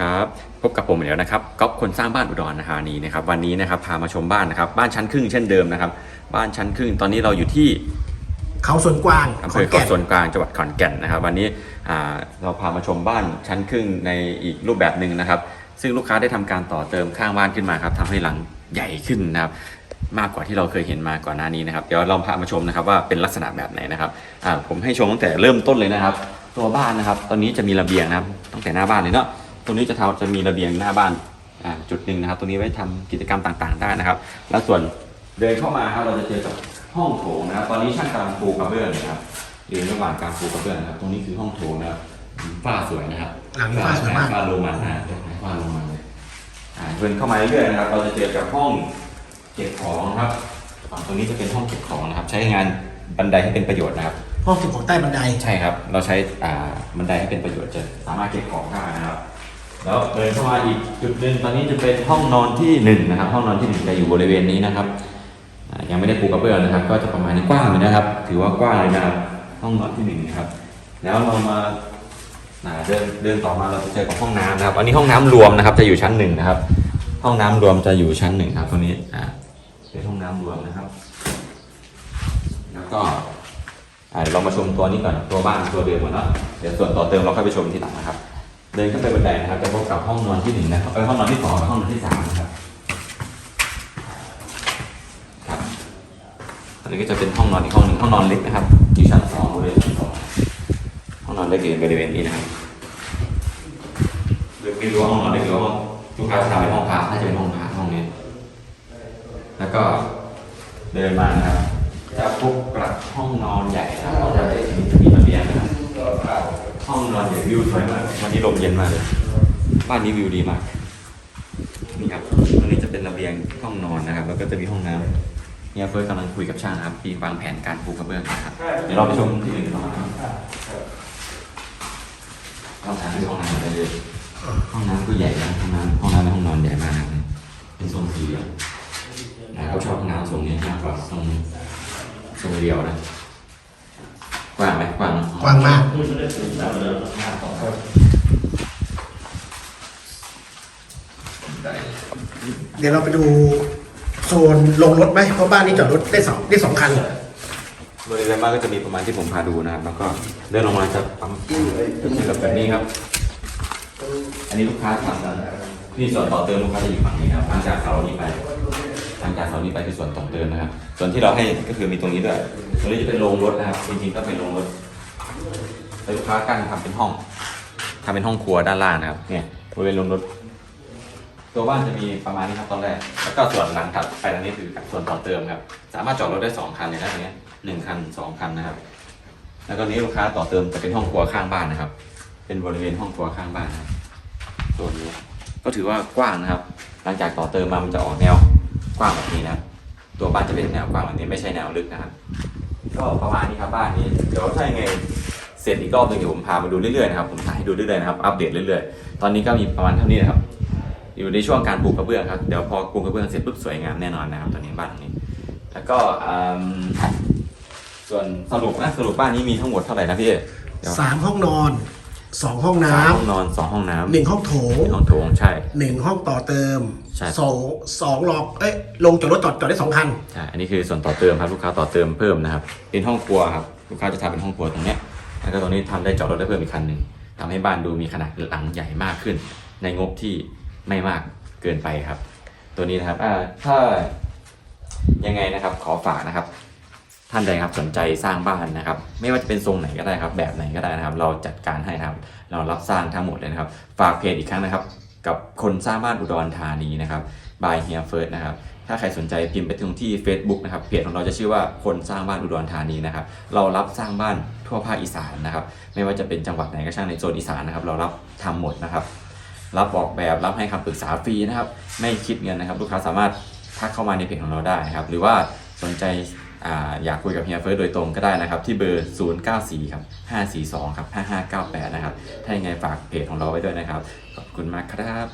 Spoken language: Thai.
วัสดีครับพบกับผมอีกแล้วนะครับก๊อฟคนสร้างบ้านอุดรธานีนะครับวันนี้นะครับพามาชมบ้านนะครับบ้านชั้นครึ่งเช่นเดิมนะครับบ้านชั้นครึ่งตอนนี้เราอยู่ที่เขาสวนกวางอำขเภอนอแก่เกาะนส่วนกลางจังหวัดขอนแก่นนะครับวันนี้อ่าเราพามาชมบ้านชั้นครึ่งในอีกรูปแบบหนึ่งนะครับ ซึ่งลูกค้าได้ทำการต่อเติมข้างบ้านขึ้นมาครับทำให้หลังใหญ่ขึ้นนะครับมากกว่าที่เราเคยเห็นมาก่อนหน้านี้นะครับเดี๋ยวเราพามาชมนะครับว่าเป็นลักษณะแบบไหนนะครับอ่าผมให้ชมตั้งแต่เริ่มต้นเลยนะครับ ตัวบ้านนะครับ ตอนนี้จะมีระเบียงนะครับตั้งแต่หน้าบ้านเลยเนาะต รงนี้จะทำจะมีระเบียงหน้าบ้านอ่าจุดหนึ่งนะครับ ตรงนี้ไว้ทำกิจกรรมต่างๆได้นะครับ แล้วส่วนเดินเข้ามาครับเราจะเจอกับห้องโถงนะครับ ตอนนี้ช่างกำลังปูกระเบื้องนะครับอยู่ระหว่างการปูกระเบื้องนะครับ ตรงนี้คือห้องโถงนะครับฝ้าสวยนะครับหลังนี้ฝ้าสวยมากฝ้าโรมันนะฝ้าโรมันเลยอ่าเดินเข้ามาเรื่อยๆนะครับ เราจะเจอกับห้องเก็บของนะครับฝั่งตรงนี้จะเป็นห้องเก็บของนะครับ ใช้งานบันไดให้เป็นประโยชน์นะครับห้องเก็บของใต้บันไดใช่ครับ เราใช้อ่าบันไดให้เป็นประโยชน์จะสามารถเก็บของได้นะครับ แล้วเดินเข้ามาอีกจุดหนึ่งตอนนี้จะเป็นห้องนอนที่หนึ่งนะครับ ห้องนอนที่หนึ่งจะอยู่บริเวณนี้นะครับยังไม่ได้ปูกระเบื้องนะครับ ก็จะประมาณนี้กว้างเลยนะครับ ถือว่ากว้างเลยนะครับ ห้องนอนที่หนึ่งนะครับ แล้วเรามาเดินเดินต่อมาเราจะเจอกับห้องน้ำนะครับ อันนี้ห้องน้ำรวมนะครับ จะอยู่ชั้นหนึ่งนะครับ ห้องน้ำรวมจะอยู่ชั้นหนึ่งครับตรงนี้อ่าเป็นห้องน้ำรวมนะครับ แล้วก็อ่าเดี๋ยวเรามาชมตัวนี้ก่อนตัวบ้านตัวเดิมก่อนเนาะเดี๋ยวส่วนต่อเติมเราค่อยไปชมทีหลังนะครับ เดินขึ้นไปบันไดนะครับจะพบกับห้องนอนที่หนึ่งนะครับเออห้องนอนที่สองห้องนอนที่สามนะครับครับอันนี้ก็จะเป็นห้องนอนอีกห้องหนึ่งห้องนอนเล็กนะครับอยู่ชั้นสองบริเวณชั้นสองห้องนอนเล็กอยู่บริเวณนี้นะครับหรือไม่รู้ว่าห้องนอนเล็กหรือว่าห้องลูกค้าจะทำเป็นห้องพักน่าจะเป็นห้องพักห้องนี้ แล้วก็เดินมานะครับจะพบกับห้องนอนใหญ่นะครับห้องนอนใหญ่ที่มีระเบียงนะครับ ห้องนอนใหญ่วิวสวยมากวันนี้ลมเย็นมากเลยบ้านนี้วิวดีมากนี่ครับตรงนี้จะเป็นระเบียงห้องนอนนะครับ แล้วก็จะมีห้องน้ำเนี่ยเฟิร์สกำลังคุยกับช่างนะครับมีวางแผนการปูกระเบื้องนะครับเดี๋ยวเราไปชมที่อื่นกันต่อนะครับเราถามที่ห้องน้ำไปเลยห้องน้ำก็ใหญ่นะห้องน้ำห้องน้ำในห้องนอนใหญ่มาก เป็นทรงสี่เหลี่ยมนะเขาชอบห้องน้ำทรงนี้มากกว่าทรงทรงเดียวนะ กว้างไหมกว้างกว้างมากเดี๋ยวเราไปดูโซนลงรถไหมเพราะบ้านนี้จอดรถได้สองได้สองคันบริเวณบ้านก็จะมีประมาณที่ผมพาดูนะครับแล้วก็เดินออกมาจะปั๊มจะเจอกับแบบนี้ครับ อันนี้ลูกค้าทำกันนี่ส่วนต่อเติมลูกค้าจะอยู่ฝั่งนี้ครับหลังจากเสานี้ไป หลังจากเสานี้ไปคือส่วนต่อเติมนะครับ ส่วนที่เราให้ก็คือมีตรงนี้ด้วยตรงนี้จะเป็นโรงรถนะครับจริงๆก็เป็นโรงรถแต่ลูกค้ากั้นทำเป็นห้องทำเป็นห้องครัวด้านล่างนะครับ เนี่ยบริเวณโรงรถ ตัวบ้านจะมีประมาณนี้ครับตอนแรก แล้วก็ส่วนหลังถัดไปตรงนี้คือส่วนต่อเติมครับ สามารถจอดรถได้สองคันเลยนะตรงนี้หนึ่งคันสองคันนะครับ แล้วก็นี้ลูกค้าต่อเติมจะเป็นห้องครัวข้างบ้านนะครับ เป็นบริเวณห้องครัวข้างบ้านนะส่วนนี้ก็ถือว่ากว้างนะครับ หลังจากต่อเติมมามันจะออกแนว กว้างแบบนี้นะ ตัวบ้านจะเป็นแนวกว้างแบบนี้ไม่ใช่แนวลึกนะครับก็ประมาณนี้ครับบ้านนี้ เดี๋ยวถ้ายังไงเสร็จอีกรอบหนึ่งเดี๋ยวผมพามาดูเรื่อยๆนะครับผมถ่ายให้ดูเรื่อยๆนะครับอัปเดตเรื่อยๆ ตอนนี้ก็มีประมาณเท่านี้นะครับ อยู่ในช่วงการปลูกกระเบื้องครับเดี๋ยวพอปลูกกระเบื้องเสร็จปุ๊บสวยงามแน่นอนนะครับตอนนี้บ้านนี้ แล้วก็อืมส่วนสรุปนะสรุปบ้านนี้มีทั้งหมดเท่าไหร่นะพี่สามห้องนอน สองห้องน้สามห้องนอนสองห้องน้ำำหนึ่งห้องโถงหนึ่งห้องโถงใช่ หนึ่งห้องต่อเติมใช่ สองสองรอบเอ้ยลงจอดรถจอดจอดได้สองคันใช่อันนี้คือส่วนต่อเติมครับลูกค้าต่อเติมเพิ่มนะครับเป็นห้องครัวครับลูกค้าจะทำเป็นห้องครัวตรงเนี้ยแล้วก็ตรงนี้ทำได้จอดรถได้เพิ่มอีกคันหนึ่งทำให้บ้านดูมีขนาดหลังใหญ่มากขึ้น ในงบที่ไม่มากเกินไปครับ ตัวนี้นะครับอ่าถ้ายังไงนะครับขอฝากนะครับ ท่านใดครับสนใจสร้างบ้านนะครับ ไม่ว่าจะเป็นทรงไหนก็ได้ครับ แบบไหนก็ได้นะครับ เราจัดการให้นะครับ เรารับสร้างทั้งหมดเลยนะครับ ฝากเพจอีกครั้งนะครับ กับคนสร้างบ้านอุดรธานีนะครับ by Here First นะครับถ้าใครสนใจพิมพ์ไปตรงที่ Facebook นะครับเพจของเราจะชื่อว่าคนสร้างบ้านอุดรธานีนะครับ เรารับสร้างบ้านทั่วภาคอีสานนะครับ ไม่ว่าจะเป็นจังหวัดไหนก็ช่างในโซนอีสานนะครับ เรารับทำหมดนะครับ รับออกแบบรับให้คำปรึกษาฟรีนะครับ ไม่คิดเงินนะครับ ลูกค้าสามารถทักเข้ามาในเพจของเราได้นะครับ หรือว่าสนใจ อยากคุยกับเฮียเฟิร์สโดยตรงก็ได้นะครับที่เบอร์ 094ครับ542ครับ5598นะครับถ้ายังไงฝากเพจของเราไว้ด้วยนะครับ ขอบคุณมากครับ